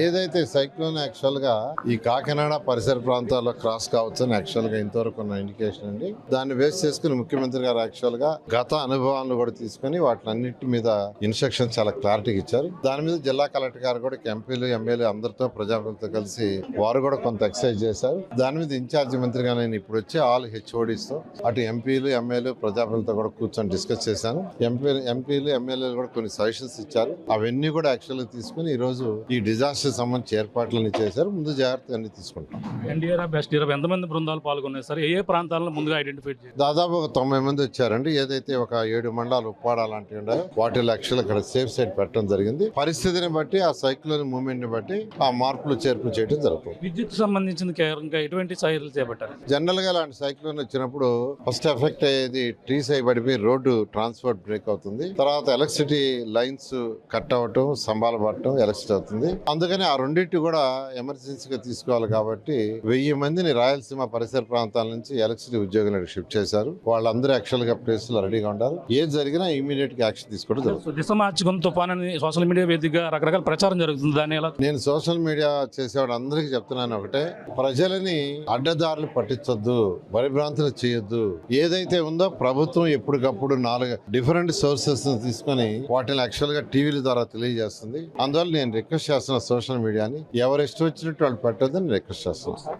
ఏదైతే సైక్లోన్ యాక్చువల్గా ఈ కాకినాడ పరిసర ప్రాంతాల్లో క్రాస్ కావచ్చని యాక్చువల్గా ఇంతవరకు ఉన్న ఇండికేషన్ అండి. దాన్ని బేస్ చేసుకుని ముఖ్యమంత్రి గారు యాక్చువల్గా గత అనుభవాలను కూడా తీసుకుని వాటినన్నిటి మీద ఇన్స్ట్రక్షన్ చాలా క్లారిటీగా ఇచ్చారు. దాని మీద జిల్లా కలెక్టర్ గారు కూడా ఎంపీలు ఎమ్మెల్యే అందరితో ప్రజాప్రతితో కలిసి వారు కూడా కొంత ఎక్సర్సైజ్ చేశారు. దాని మీద ఇన్ఛార్జి మంత్రిగా నేను ఇప్పుడు వచ్చి ఆల్ హెచ్ఓడిస్తో అటు ఎంపీలు ఎమ్మెల్యే ప్రజాప్రతితో కూడా కూర్చొని డిస్కస్ చేశాను. ఎంపీలు ఎంపీలు ఎమ్మెల్యేలు కూడా కొన్ని సజెషన్స్ ఇచ్చారు. అవన్నీ కూడా యాక్చువల్గా తీసుకుని ఈ రోజు ఈ డిజాస్టర్ సంబంధించి ఏర్పాట్లన్నీ చేశారు. ముందు జాగ్రత్త అన్ని తీసుకుంటాం. ఎన్డీఆర్ఎఫ్ ఎస్డీఆర్ఎఫ్ ఎంతమంది బృందాలు పాల్గొన్నాయి సార్? ఏ ఏ ప్రాంతాలను ముందుగా ఐడెంటిఫై చేయాలి దాదాపు ఒక తొంభై మంది వచ్చారండి. ఏదైతే ఒక ఏడు మండలాలు ఉప్పాడ లాంటివి ఉన్నాయో వాటి లక్షలు ఇక్కడ సేఫ్ సైడ్ పెట్టడం జరిగింది. పరిస్థితిని బట్టి ఆ సైక్లోన్ మూవ్మెంట్ని బట్టి ఆ మార్పులు చేర్పులు చేయడం జరుగుతుంది. విద్యుత్ సంబంధించిన ఇంకా ఎటువంటి చర్యలు చేపట్టారు? జనరల్గా ఇలాంటి సైక్లోన్ వచ్చినప్పుడు ఫస్ట్ ఎఫెక్ట్ అయ్యేది ట్రీస్ అయి పడిపోయి రోడ్డు ట్రాన్స్పోర్ట్ బ్రేక్ అవుతుంది. తర్వాత ఎలక్ట్రిసిటీ లైన్స్ కట్ అవ్వటం స్తంభాలు పడటం ఎలక్ట్రిసిటీ అవుతుంది. అందుకని ఆ రెండింటి కూడా ఎమర్జెన్సీగా తీసుకోవాలి కాబట్టి వెయ్యి మందిని రాయలసీమ పరిసర ప్రాంతాల నుంచి ఎలక్ట్రిసిటీ ఉద్యోగులకు షిఫ్ట్ చేశారు. వాళ్ళందరూ యాక్చువల్గా ప్లేస్లో రెడీగా ఉంటారు ఏది జరిగినా ఇమీడియట్గా యాక్షన్ తీసుకోవడం జరుగుతుంది. తుఫాన్ అని సోషల్ మీడియా వేదికగా రకరకాల ప్రచారం జరుగుతుంది దాన్ని ఎలా? నేను సోషల్ మీడియా చేసేవాడు అందరికీ చెప్తున్నాను ఒకటే. ప్రజలని అడ్డదారులు పట్టించొద్దు భయభ్రాంతులు చేయొద్దు. ఏదైతే ఉందో ప్రభుత్వం ఎప్పటికప్పుడు నాలుగు డిఫరెంట్ సోర్సెస్ తీసుకొని వాటిని యాక్చువల్గా టీవీల ద్వారా తెలియజేస్తుంది. అందువల్ల నేను రిక్వెస్ట్ చేస్తున్న సోషల్ మీడియాని ఎవరు ఇష్టం వచ్చినట్టు వాళ్ళు పెట్టొద్దని రిక్వెస్ట్ చేస్తున్నాను